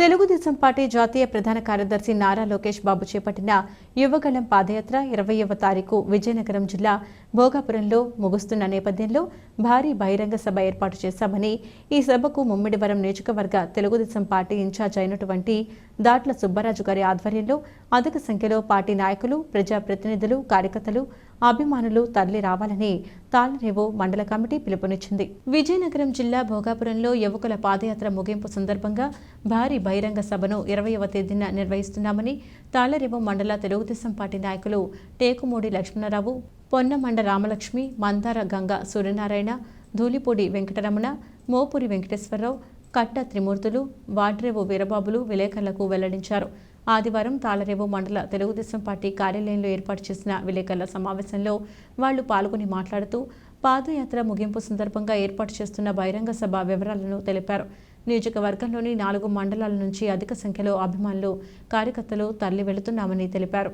Telugu Desam party జాతీయ ప్రధాన కార్యదర్శి నారా లోకేష్ బాబు చేపట్టిన యువగళం పాదయాత్ర ఇరవైవ తారీఖు విజయనగరం జిల్లా భోగాపురంలో ముగుస్తున్న నేపథ్యంలో భారీ బహిరంగ సభ ఏర్పాటు చేశామని ఈ సభకు ముమ్మిడివరం నియోజకవర్గ తెలుగుదేశం పార్టీ ఇన్ఛార్జ్ అయినటువంటి దాట్ల సుబ్బరాజు గారి ఆధ్వర్యంలో అధిక సంఖ్యలో పార్టీ నాయకులు ప్రజాప్రతినిధులు కార్యకర్తలు అభిమానులు తరలి రావాలని తాళ్ళరేవు మండల కమిటీ పిలుపునిచ్చింది. విజయనగరం జిల్లా భోగాపురంలో యువకుల పాదయాత్ర ముగింపు సందర్భంగా భారీ బహిరంగ సభను ఇరవైవ తేదీన నిర్వహిస్తున్నామని తాళ్ళరేవు మండల తెలుగుదేశం పార్టీ నాయకులు టేకుమూడి లక్ష్మణరావు పొన్నమండ రామలక్ష్మి మందార గంగ సూర్యనారాయణ ధూళిపూడి వెంకటరమణ మోపురి వెంకటేశ్వరరావు కట్ట త్రిమూర్తులు వాడ్రేవు వీరబాబులు విలేకరులకు వెల్లడించారు. ఆదివారం తాళరేవు మండల తెలుగుదేశం పార్టీ కార్యాలయంలో ఏర్పాటు చేసిన విలేకరుల సమావేశంలో వాళ్ళు పాల్గొని మాట్లాడుతూ పాదయాత్ర ముగింపు సందర్భంగా ఏర్పాటు చేస్తున్న బహిరంగ సభ వివరాలను తెలిపారు. నియోజకవర్గంలోని నాలుగు మండలాల నుంచి అధిక సంఖ్యలో అభిమానులు కార్యకర్తలు తరలి వెళుతున్నామని తెలిపారు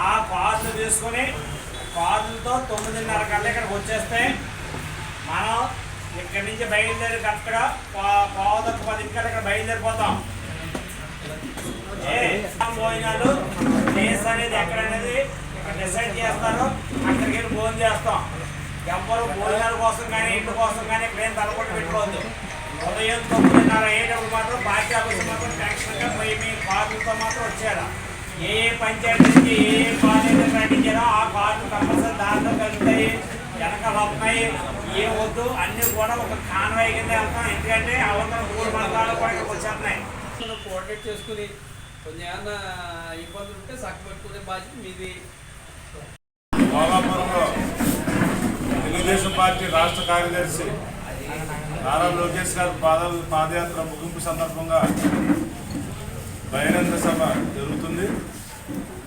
ఆ తీసుకొని తొమ్మిదిన్నర కల్లా ఇక్కడికి వచ్చేస్తే మనం ఇక్కడి నుంచి బయలుదేరి కరెక్ట్గా పావుదొక్క పది ఇక్కడ ఇక్కడ బయలుదేరిపోతాం. ఏ భోజనాలు ప్లేస్ అనేది ఎక్కడ అనేది ఇక్కడ డిసైడ్ చేస్తారు. అక్కడికి వెళ్ళి భోజనం చేస్తాం. ఎవ్వరు భోజనాల కోసం కానీ ఇంటి కోసం కానీ ఇక్కడ ఏం తలకొట్టు పెట్టుకోవద్దు. ఉదయం తొమ్మిదిన్నర అయ్యేటప్పుడు మాత్రం పార్టీ ఆఫీస్ మాత్రం టెన్షన్గా పోయి మీ కార్లతో మాత్రం వచ్చారా ఏ ఏ పంచాయతీ నుంచి ఏ ఏ కార్లు ప్రకటించారో ఆ కార్లు కంపల్సరీ దాంట్లో కలుగుతాయి. వస్తున్నాయి ఏ వద్దు అన్నీ కూడా ఒక కాన్వాయ్ కింద వెళ్తాం. ఎందుకంటే అవతల మూడు మండలాలు కూడా ఇక్కడికి వచ్చేస్తున్నాయి. కోఆర్డినేట్ చేసుకుని కొంచెం ఏమన్నా ఇబ్బందులు ఉంటే సక్క పెట్టుకునే బాధ్యత మీది. భోగాపురంలో తెలుగుదేశం పార్టీ రాష్ట్ర కార్యదర్శి నారా లోకేష్ గారి పాద పాదయాత్ర ముగింపు సందర్భంగా బహిరంగ సభ జరుగుతుంది.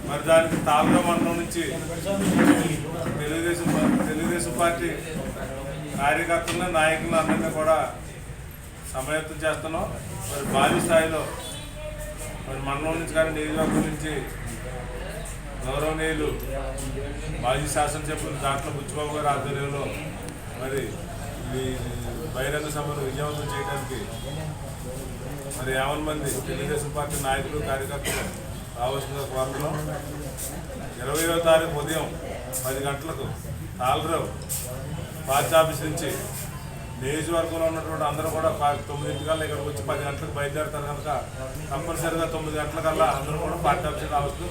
మరి దానికి తాళ్ళ మండలం నుంచి తెలుగుదేశం పా- తెలుగుదేశం పార్టీ కార్యకర్తలను నాయకులను అందరినీ కూడా సమయత్తం చేస్తున్నాం. మరి భారీ స్థాయిలో మరి మండలం నుంచి కానీ నియోజకవర్గం నుంచి గౌరవనీయులు మాజీ శాసనసభ్యులు దాంట్లో బుచ్చిబాబు గారి ఆధ్వర్యంలో మరి ఈ బహిరంగ సభను విజయవంతం చేయడానికి మరి యావన్ మంది తెలుగుదేశం పార్టీ నాయకులు కార్యకర్తలు రావాల్సిన కోరుతున్నాం ఇరవయో తారీఖు ఉదయం పది గంటలకు తాళరావు పార్టీ ఆఫీస్ నుంచి నియోజకవర్గంలో ఉన్నటువంటి అందరూ కూడా పా- తొమ్మిదింటికల్లా ఇక్కడికి వచ్చి పది గంటలకు బయలుదేరుతారు కనుక కంపల్సరిగా తొమ్మిది గంటలకల్లా అందరూ కూడా పార్టీ ఆఫీస్కి రావాల్సింది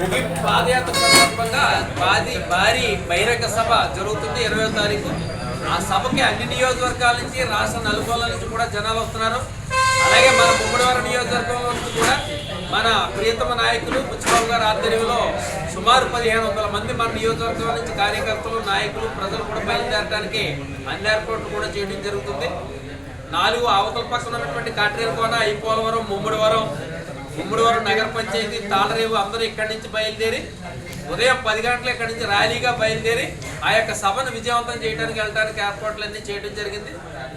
ముగింపు పాదయాత్ర సందర్భంగా భారీ భారీ బహిరంగ సభ జరుగుతుంది ఇరవై తారీఖు. ఆ సభకి అన్ని నియోజకవర్గాల నుంచి రాష్ట్ర నలుగోళ్ళ నుంచి కూడా జనాలు వస్తున్నారు. అలాగే మన ముమ్మడివారం నియోజకవర్గం నుంచి కూడా మన ప్రియతమ నాయకులు బుచ్చిబాబు గారి ఆధ్వర్యంలో సుమారు పదిహేను వందల మంది మన నియోజకవర్గం నుంచి కార్యకర్తలు నాయకులు ప్రజలు కూడా బయలుదేరడానికి అన్ని ఏర్పాట్లు కూడా చేయడం జరుగుతుంది. నాలుగు అవతల పక్కన ఉన్నటువంటి కాట్రేరుకోన ఐపోలవరం ముమ్మడివరం ముమ్మడివరం నగర పంచాయతీ తాళరేవు అందరూ ఇక్కడి నుంచి బయలుదేరి ఉదయం పది గంటల ఇక్కడి నుంచి ర్యాలీగా బయలుదేరి ఆ యొక్క సభను విజయవంతం చేయడానికి వెళ్ళడానికి ఏర్పాట్లన్నీ చేయడం జరిగింది.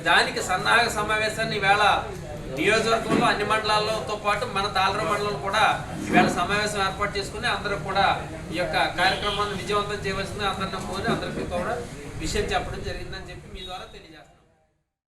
దానికి సన్నాహక సమావేశాన్ని ఈవేళ నియోజకవర్గంలో అన్ని మండలాలతో పాటు మన తాళర మండలం కూడా ఈవేళ సమావేశం ఏర్పాటు చేసుకుని అందరూ కూడా ఈ యొక్క కార్యక్రమాన్ని విజయవంతం చేయవలసింది అందరిని కోరి అందరికీ కూడా విషయం చెప్పడం జరిగిందని చెప్పి మీ ద్వారా తెలియజేస్తాను